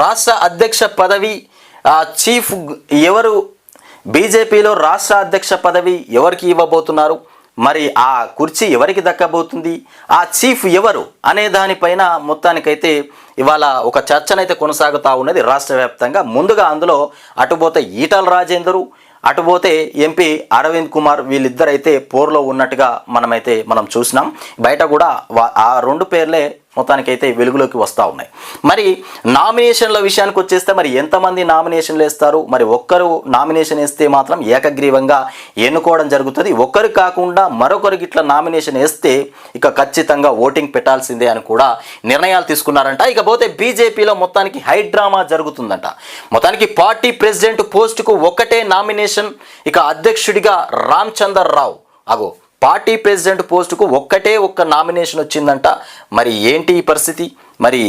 రాష్ట్ర అధ్యక్ష పదవి చీఫ్ ఎవరు? బీజేపీలో రాష్ట్ర అధ్యక్ష పదవి ఎవరికి ఇవ్వబోతున్నారు? మరి ఆ కుర్చీ ఎవరికి దక్కబోతుంది? ఆ చీఫ్ ఎవరు? అనే దానిపైన మొత్తానికైతే ఇవాళ ఒక చర్చనైతే కొనసాగుతూ ఉన్నది రాష్ట్ర వ్యాప్తంగా. ముందుగా అందులో అటుపోతే ఈటల రాజేందరు అటుపోతే ఎంపీ అరవింద్ కుమార్ వీళ్ళిద్దరైతే పోర్లో ఉన్నట్టుగా మనమైతే మనం చూసినాం. బయట కూడా ఆ రెండు పేర్లే మొత్తానికైతే వెలుగులోకి వస్తూ ఉన్నాయి. మరి నామినేషన్ల విషయానికి వచ్చేస్తే మరి ఎంతమంది నామినేషన్లు వేస్తారు? మరి ఒక్కరు నామినేషన్ వేస్తే మాత్రం ఏకగ్రీవంగా ఎన్నుకోవడం జరుగుతుంది. ఒక్కరు కాకుండా మరొకరికి ఇట్లా నామినేషన్ వేస్తే ఇక ఖచ్చితంగా ఓటింగ్ పెట్టాల్సిందే అని కూడా నిర్ణయాలు తీసుకున్నారంట. ఇకపోతే బీజేపీలో మొత్తానికి హై డ్రామా జరుగుతుందంట. మొత్తానికి పార్టీ ప్రెసిడెంట్ పోస్టుకు ఒకటే నామినేషన్ ఇక అధ్యక్షుడిగా రామచందర్ రావు అగో పార్టీ ప్రెసిడెంట్ పోస్టుకు ఒక్కటే ఒక్క నామినేషన్ వచ్చిందంట. మరి ఏంటి ఈ పరిస్థితి? మరి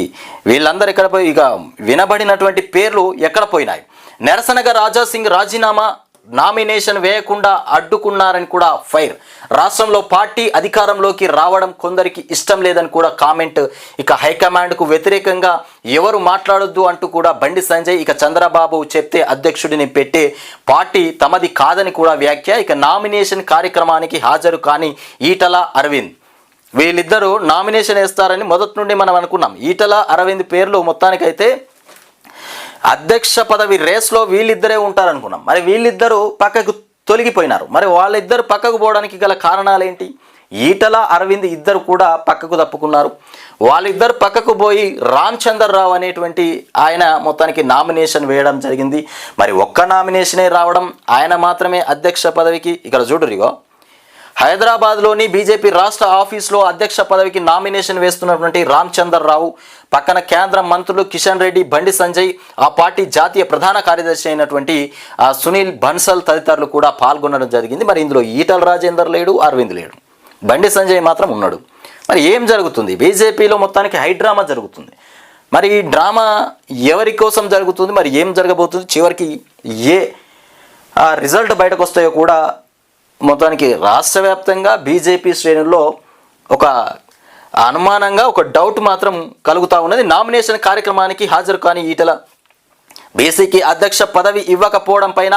వీళ్ళందరూ ఇక్కడ పోయి ఇక వినబడినటువంటి పేర్లు ఎక్కడ పోయినాయి? నిరసనగా రాజా సింగ్ రాజీనామా నామినేషన్ వేయకుండా అడ్డుకున్నారని కూడా ఫైర్. రాష్ట్రంలో పార్టీ అధికారంలోకి రావడం కొందరికి ఇష్టం లేదని కూడా కామెంట్. ఇక హైకమాండ్కు వ్యతిరేకంగా ఎవరు మాట్లాడొద్దు అంటూ కూడా బండి సంజయ్ ఇక చంద్రబాబు చెప్తే అధ్యక్షుడిని పెట్టే పార్టీ తమది కాదని కూడా వ్యాఖ్య. ఇక నామినేషన్ కార్యక్రమానికి హాజరు కాని ఈటల అరవింద్. వీళ్ళిద్దరూ నామినేషన్ వేస్తారని మొదటి నుండి మనం అనుకున్నాం. ఈటల అరవింద్ పేర్లు మొత్తానికైతే అధ్యక్ష పదవి రేస్లో వీళ్ళిద్దరే ఉంటారనుకున్నాం. మరి వీళ్ళిద్దరూ పక్కకు తొలగిపోయినారు. మరి వాళ్ళిద్దరు పక్కకు పోవడానికి గల కారణాలు ఏంటి ఈటల అరవింద్ ఇద్దరు కూడా పక్కకు తప్పుకున్నారు వాళ్ళిద్దరు పక్కకు పోయి రామచందర్ రావు అనేటువంటి ఆయన మొత్తానికి నామినేషన్ వేయడం జరిగింది. మరి ఒక్క నామినేషనే రావడం ఆయన మాత్రమే అధ్యక్ష పదవికి. ఇక్కడ చూడరిగో. హైదరాబాద్లోని బీజేపీ రాష్ట్ర ఆఫీస్లో అధ్యక్ష పదవికి నామినేషన్ వేస్తున్నటువంటి రామచందర్ రావు పక్కన కేంద్ర మంత్రులు కిషన్ రెడ్డి బండి సంజయ్ ఆ పార్టీ జాతీయ ప్రధాన కార్యదర్శి అయినటువంటి సునీల్ బన్సల్ తదితరులు కూడా పాల్గొనడం జరిగింది. మరి ఇందులో ఈటల రాజేందర్ లేడు అరవింద్ లేడు. బండి సంజయ్ మాత్రం ఉన్నాడు. మరి ఏం జరుగుతుంది? బీజేపీలో మొత్తానికి హైడ్రామా జరుగుతుంది. మరి ఈ డ్రామా ఎవరి కోసం జరుగుతుంది? మరి ఏం జరగబోతుంది? చివరికి ఏ ఆ రిజల్ట్ బయటకు వస్తాయో కూడా మొత్తానికి రాష్ట్ర వ్యాప్తంగా బీజేపీ శ్రేణుల్లో ఒక అనుమానంగా ఒక డౌట్ మాత్రం కలుగుతూ ఉన్నది. నామినేషన్ కార్యక్రమానికి హాజరు కాని ఈటల బీసీకి అధ్యక్ష పదవి ఇవ్వకపోవడం పైన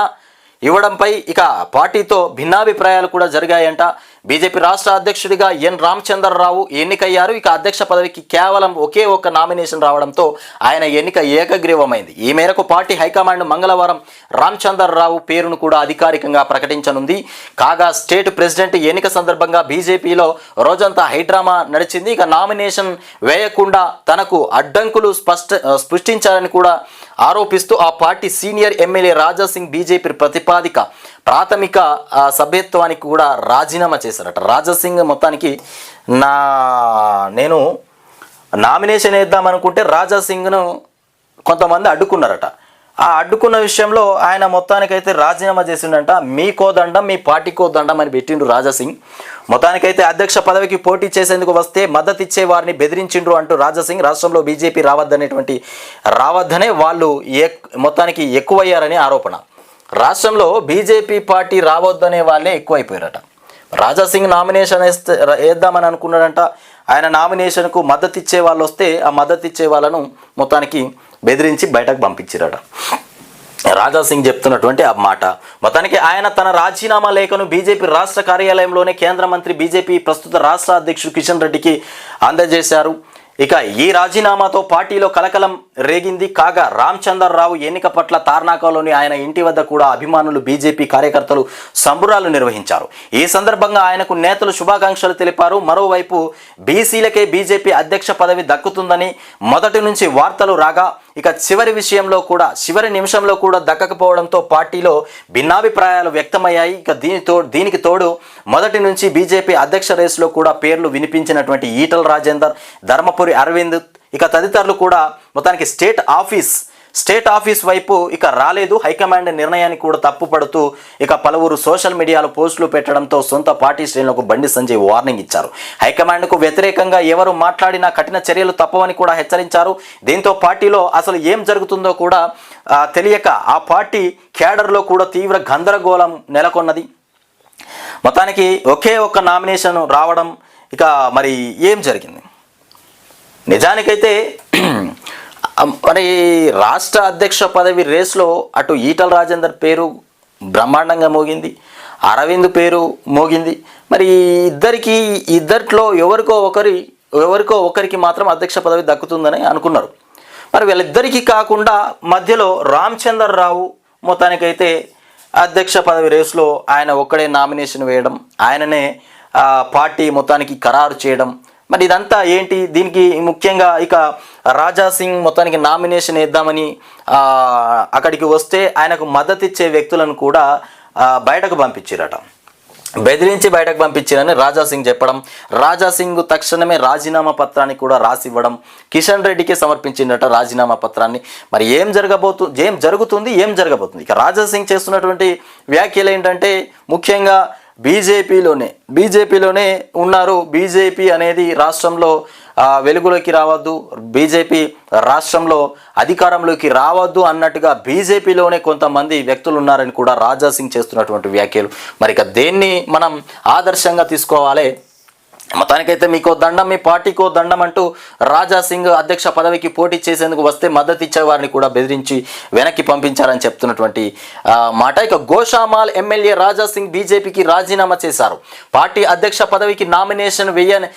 ఇవ్వడంపై ఇక పార్టీతో భిన్నాభిప్రాయాలు కూడా జరిగాయంట. బీజేపీ రాష్ట్ర అధ్యక్షుడిగా ఎన్. రామచంద్రరావు ఎన్నికయ్యారు. ఇక అధ్యక్ష పదవికి కేవలం ఒకే ఒక్క నామినేషన్ రావడంతో ఆయన ఎన్నిక ఏకగ్రీవమైంది. ఈ మేరకు పార్టీ హైకమాండ్ మంగళవారం రామచంద్రరావు పేరును కూడా అధికారికంగా ప్రకటించనుంది. కాగా స్టేట్ ప్రెసిడెంట్ ఎన్నిక సందర్భంగా బీజేపీలో రోజంతా హైడ్రామా నడిచింది. ఇక నామినేషన్ వేయకుండా తనకు అడ్డంకులు స్పష్ట సృష్టించారని కూడా ఆరోపిస్తూ ఆ party senior MLA Raja Singh BJP ప్రతిపాదిక ప్రాథమిక సభ్యత్వానికి కూడా రాజీనామా చేశారట. రాజా సింగ్ మొత్తానికి నా నేను నామినేషన్ వేద్దామనుకుంటే రాజాసింగ్ను రాజా సింగ్ను కొంతమంది అడ్డుకున్నారట. ఆ అడ్డుకున్న విషయంలో ఆయన మొత్తానికైతే రాజీనామా చేసిండంట. మీకో దండం మీ పార్టీకో దండం అని పెట్టిండు రాజా సింగ్. మొత్తానికైతే అధ్యక్ష పదవికి పోటీ చేసేందుకు వస్తే మద్దతు ఇచ్చే వారిని బెదిరించిండ్రు అంటూ రాజాసింగ్ రాష్ట్రంలో బీజేపీ రావద్దనేటువంటి రావద్దనే వాళ్ళు ఎక్ మొత్తానికి ఎక్కువయ్యారని ఆరోపణ. రాష్ట్రంలో బీజేపీ పార్టీ రావద్దనే వాళ్ళే ఎక్కువైపోయారట. రాజాసింగ్ నామినేషన్ వేస్తే వేద్దామని అనుకున్నాడంట. ఆయన నామినేషన్కు మద్దతు ఇచ్చే వాళ్ళు వస్తే ఆ మద్దతు ఇచ్చే వాళ్ళను మొత్తానికి బెదిరించి బయటకు పంపించారట. రాజా సింగ్ చెప్తున్నటువంటి ఆ మాట. మొత్తానికి ఆయన తన రాజీనామా లేఖను బీజేపీ రాష్ట్ర కార్యాలయంలోనే కేంద్ర మంత్రి బీజేపీ ప్రస్తుత రాష్ట్ర అధ్యక్షుడు కిషన్ రెడ్డికి అందజేశారు. ఇక ఈ రాజీనామాతో పార్టీలో కలకలం రేగింది. కాగా రామచంద్రరావు ఎన్నిక పట్ల తార్నాకలోని ఆయన ఇంటి వద్ద కూడా అభిమానులు బీజేపీ కార్యకర్తలు సంబురాలు నిర్వహించారు. ఈ సందర్భంగా ఆయనకు నేతలు శుభాకాంక్షలు తెలిపారు. మరోవైపు బీసీలకే బీజేపీ అధ్యక్ష పదవి దక్కుతుందని మొదటి నుంచి వార్తలు రాగా ఇక చివరి విషయంలో కూడా చివరి నిమిషంలో కూడా దక్కకపోవడంతో పార్టీలో భిన్నాభిప్రాయాలు వ్యక్తమయ్యాయి. ఇక దీనితో దీనికి తోడు మొదటి నుంచి బీజేపీ అధ్యక్ష రేసులో కూడా పేర్లు వినిపించినటువంటి ఈటల రాజేందర్ ధర్మపురి అరవింద్ ఇక తదితరులు కూడా మొత్తానికి స్టేట్ ఆఫీస్ స్టేట్ ఆఫీస్ వైపు ఇక రాలేదు. హైకమాండ్ నిర్ణయాన్ని కూడా తప్పుపడుతూ ఇక పలువురు సోషల్ మీడియాలో పోస్టులు పెట్టడంతో సొంత పార్టీ శ్రేణులకు బండి సంజయ్ వార్నింగ్ ఇచ్చారు. హైకమాండ్కు వ్యతిరేకంగా ఎవరు మాట్లాడినా కఠిన చర్యలు తప్పవని కూడా హెచ్చరించారు. దీంతో పార్టీలో అసలు ఏం జరుగుతుందో కూడా తెలియక ఆ పార్టీ క్యాడర్లో కూడా తీవ్ర గందరగోళం నెలకొన్నది. మొత్తానికి ఒకే ఒక్క నామినేషన్ రావడం ఇక మరి ఏం జరిగింది? నిజానికైతే మరి రాష్ట్ర అధ్యక్ష పదవి రేస్లో అటు ఈటల రాజేందర్ పేరు బ్రహ్మాండంగా మోగింది అరవింద్ పేరు మోగింది. మరి ఇద్దరికి ఇద్దరిలో ఎవరికో ఒకరి ఎవరికో ఒకరికి మాత్రం అధ్యక్ష పదవి దక్కుతుందని అనుకున్నారు. మరి వీళ్ళిద్దరికీ కాకుండా మధ్యలో రామచందర్ రావు మొత్తానికైతే అధ్యక్ష పదవి రేసులో ఆయన ఒక్కడే నామినేషన్ వేయడం ఆయననే పార్టీ మొత్తానికి ఖరారు చేయడం మరి ఇదంతా ఏంటి? దీనికి ముఖ్యంగా ఇక రాజా సింగ్ మొత్తానికి నామినేషన్ వేద్దామని అక్కడికి వస్తే ఆయనకు మద్దతు ఇచ్చే వ్యక్తులను కూడా బయటకు పంపించారట. బెదిరించి బయటకు పంపించారని రాజా సింగ్ చెప్పడం రాజా సింగ్ తక్షణమే రాజీనామా పత్రాన్ని కూడా రాసి ఇవ్వడం కిషన్ రెడ్డికి సమర్పించిందట రాజీనామా పత్రాన్ని. మరి ఏం జరగబోతు ఏం జరుగుతుంది? ఏం జరగబోతుంది? ఇక రాజా సింగ్ చేస్తున్నటువంటి వ్యాఖ్యలు ఏంటంటే ముఖ్యంగా బీజేపీలోనే బీజేపీలోనే ఉన్నారు. బీజేపీ అనేది రాష్ట్రంలో వెలుగులోకి రావద్దు. బీజేపీ రాష్ట్రంలో అధికారంలోకి రావద్దు అన్నట్టుగా బీజేపీలోనే కొంతమంది వ్యక్తులు ఉన్నారని కూడా రాజా సింగ్ చేస్తున్నటువంటి వ్యాఖ్యలు. మరి ఇక దేన్ని మనం ఆదర్శంగా తీసుకోవాలి? మొత్తానికైతే మీకో దండం మీ పార్టీకో దండం అంటూ రాజా సింగ్ అధ్యక్ష పదవికి పోటీ చేసేందుకు వస్తే మద్దతు ఇచ్చే వారిని కూడా బెదిరించి వెనక్కి పంపించారని చెప్తున్నటువంటి మాట. ఇక గోషామాల్ ఎమ్మెల్యే రాజా సింగ్ బీజేపీకి రాజీనామా చేశారు. పార్టీ అధ్యక్ష పదవికి నామినేషన్ వెయ్యని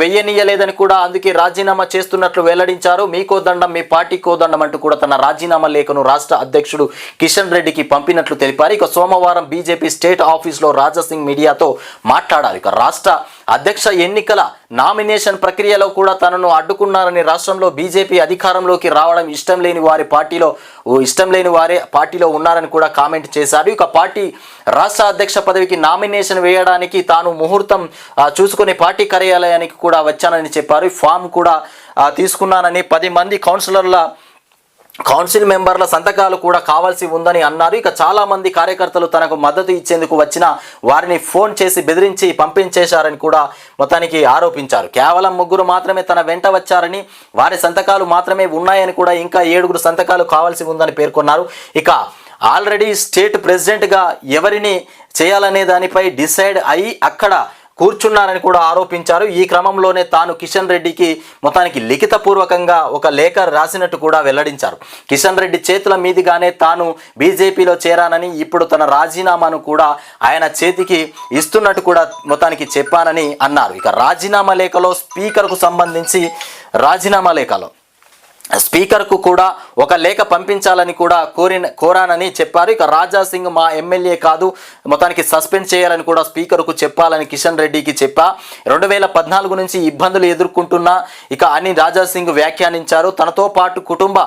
వెయ్యనీయలేదని కూడా అందుకే రాజీనామా చేస్తున్నట్లు వెల్లడించారు. మీకో దండం మీ పార్టీకో దండం అంటూ కూడా తన రాజీనామా లేఖను రాష్ట్ర అధ్యక్షుడు కిషన్ రెడ్డికి పంపినట్లు తెలిపారు. ఇక సోమవారం బీజేపీ స్టేట్ ఆఫీస్లో రాజా సింగ్ మీడియాతో మాట్లాడారు. ఇక రాష్ట్ర అధ్యక్ష ఎన్నికల నామినేషన్ ప్రక్రియలో కూడా తనను అడ్డుకున్నారని రాష్ట్రంలో బీజేపీ అధికారంలోకి రావడం ఇష్టం లేని వారి పార్టీలో ఇష్టం లేని వారే పార్టీలో ఉన్నారని కూడా కామెంట్ చేశారు. ఇక పార్టీ రాష్ట్ర అధ్యక్ష పదవికి నామినేషన్ వేయడానికి తాను ముహూర్తం చూసుకుని పార్టీ కార్యాలయానికి కూడా వచ్చానని చెప్పారు. ఫామ్ కూడా తీసుకున్నానని పది మంది కౌన్సిలర్ల కౌన్సిల్ మెంబర్ల సంతకాలు కూడా కావాల్సి ఉందని అన్నారు. ఇక చాలా మంది కార్యకర్తలు తనకు మద్దతు ఇచ్చేందుకు వచ్చిన వారిని ఫోన్ చేసి బెదిరించి పంపించేశారని కూడా మొత్తానికి ఆరోపించారు. కేవలం ముగ్గురు మాత్రమే తన వెంట వచ్చారని వారి సంతకాలు మాత్రమే ఉన్నాయని కూడా ఇంకా ఏడుగురు సంతకాలు కావాల్సి ఉందని పేర్కొన్నారు. ఇక ఆల్రెడీ స్టేట్ ప్రెసిడెంట్గా ఎవరిని చేయాలనే దానిపై డిసైడ్ అయి అక్కడ కూర్చున్నారని కూడా ఆరోపించారు. ఈ క్రమంలోనే తాను కిషన్ రెడ్డికి మొత్తానికి లిఖితపూర్వకంగా ఒక లేఖ రాసినట్టు కూడా వెల్లడించారు. కిషన్ రెడ్డి చేతుల మీదుగానే తాను బీజేపీలో చేరానని ఇప్పుడు తన రాజీనామాను కూడా ఆయన చేతికి ఇస్తున్నట్టు కూడా మొత్తానికి చెప్పానని అన్నారు. ఇక రాజీనామా లేఖలో స్పీకర్కు సంబంధించి రాజీనామా లేఖలో స్పీకర్కు కూడా ఒక లేఖ పంపించాలని కూడా కోరిన కోరానని చెప్పారు. ఇక రాజా సింగ్ మా ఎమ్మెల్యే కాదు మొత్తానికి సస్పెండ్ చేయాలని కూడా స్పీకర్కు చెప్పాలని కిషన్ రెడ్డికి చెప్పా. రెండు వేల పద్నాలుగు నుంచి ఇబ్బందులు ఎదుర్కొంటున్నా ఇక అని రాజా సింగ్ వ్యాఖ్యానించారు. తనతో పాటు కుటుంబ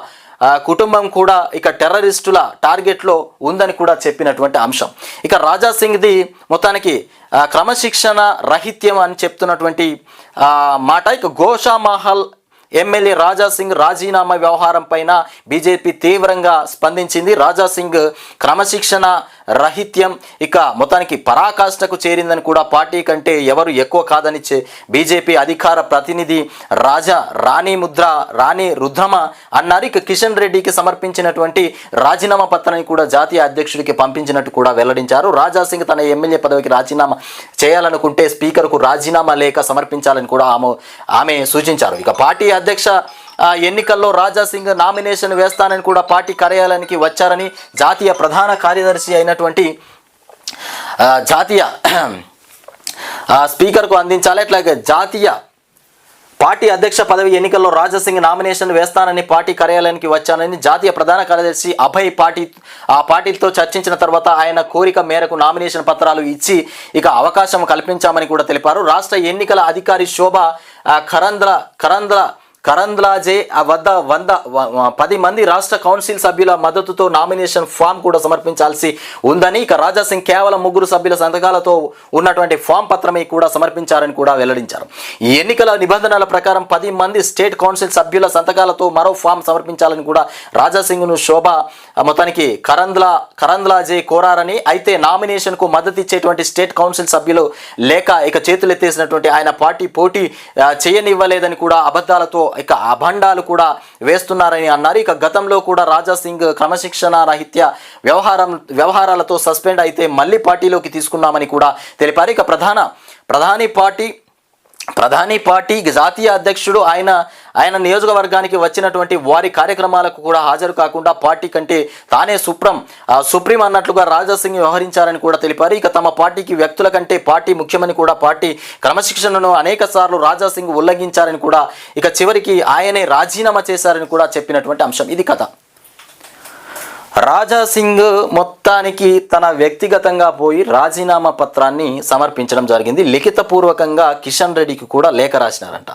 కుటుంబం కూడా ఇక టెర్రరిస్టుల టార్గెట్లో ఉందని కూడా చెప్పినటువంటి అంశం. ఇక రాజా సింగ్ది మొత్తానికి క్రమశిక్షణ రహిత్యం అని చెప్తున్నటువంటి మాట. ఇక గోషా మహల్ ఎమ్మెల్యే రాజా సింగ్ రాజీనామా వ్యవహారం పైన బీజేపీ తీవ్రంగా స్పందించింది. రాజా సింగ్ క్రమశిక్షణ రహిత్యం. ఇక మొత్తానికి పరాకాష్ఠకు చేరిందని కూడా పార్టీ కంటే ఎవరు ఎక్కువ కాదనిచ్చే బీజేపీ అధికార ప్రతినిధి రాజా రాణి ముద్ర రాణి రుద్రమ అన్నారు. ఇక కిషన్ రెడ్డికి సమర్పించినటువంటి రాజీనామా పత్రాన్ని కూడా జాతీయ అధ్యక్షుడికి పంపించినట్టు కూడా వెల్లడించారు. రాజా సింగ్ తన ఎమ్మెల్యే పదవికి రాజీనామా చేయాలనుకుంటే స్పీకర్కు రాజీనామా లేఖ సమర్పించాలని కూడా ఆమె ఆమె సూచించారు. ఇక పార్టీ అధ్యక్ష ఎన్నికల్లో రాజాసింగ్ నామినేషన్ వేస్తానని కూడా పార్టీ కార్యాలయానికి వచ్చారని జాతీయ ప్రధాన కార్యదర్శి అయినటువంటి జాతీయ స్పీకర్కు అందించాలి. అట్లాగే జాతీయ పార్టీ అధ్యక్ష పదవి ఎన్నికల్లో రాజాసింగ్ నామినేషన్ వేస్తానని పార్టీ కార్యాలయానికి వచ్చానని జాతీయ ప్రధాన కార్యదర్శి అభయ్ పార్టీ ఆ పార్టీతో చర్చించిన తర్వాత ఆయన కోరిక మేరకు నామినేషన్ పత్రాలు ఇచ్చి ఇక అవకాశం కల్పించామని కూడా తెలిపారు. రాష్ట్ర ఎన్నికల అధికారి శోభ కరంద్ర కరంద్ర కరంద్లాజే వద్ద వంద పది మంది రాష్ట్ర కౌన్సిల్ సభ్యుల మద్దతుతో నామినేషన్ ఫామ్ కూడా సమర్పించాల్సి ఉందని ఇక రాజా సింగ్ కేవలం ముగ్గురు సభ్యుల సంతకాలతో ఉన్నటువంటి ఫామ్ పత్రమే కూడా సమర్పించారని కూడా వెల్లడించారు. ఈ ఎన్నికల నిబంధనల ప్రకారం పది మంది స్టేట్ కౌన్సిల్ సభ్యుల సంతకాలతో మరో ఫామ్ సమర్పించాలని కూడా రాజా సింగ్ను శోభ మొత్తానికి కరంద్లా కరంద్లాజే కోరారని అయితే నామినేషన్కు మద్దతు ఇచ్చేటువంటి స్టేట్ కౌన్సిల్ సభ్యులు లేక ఇక చేతులెత్తేసినటువంటి ఆయన పార్టీ పోటీ చేయనివ్వలేదని కూడా అబద్ధాలతో ఇక అభండాలు కూడా వేస్తున్నారని అన్నారు. ఇక గతంలో కూడా రాజా సింగ్ క్రమశిక్షణ రహిత్య వ్యవహారం వ్యవహారాలతో సస్పెండ్ అయితే మళ్ళీ పార్టీలోకి తీసుకున్నామని కూడా తెలిపారు. ఇక ప్రధాన ప్రధాని పార్టీ ప్రధాని పార్టీ జాతీయ అధ్యక్షుడు ఆయన ఆయన నియోజకవర్గానికి వచ్చినటువంటి వారి కార్యక్రమాలకు కూడా హాజరు కాకుండా పార్టీ కంటే తానే సుప్రం ఆ, సుప్రీం అన్నట్లుగా రాజాసింగ్ వ్యవహరించారని కూడా తెలిపారు. ఇక తమ పార్టీకి వ్యక్తుల కంటే పార్టీ ముఖ్యమని కూడా పార్టీ క్రమశిక్షణను అనేక సార్లు రాజా సింగ్ ఉల్లంఘించారని కూడా ఇక చివరికి ఆయనే రాజీనామా చేశారని కూడా చెప్పినటువంటి అంశం. ఇది కథ. రాజా సింగ్ మొత్తానికి తన వ్యక్తిగతంగా పోయి రాజీనామా పత్రాన్ని సమర్పించడం జరిగింది. లిఖితపూర్వకంగా కిషన్ రెడ్డికి కూడా లేఖ రాసినారంట.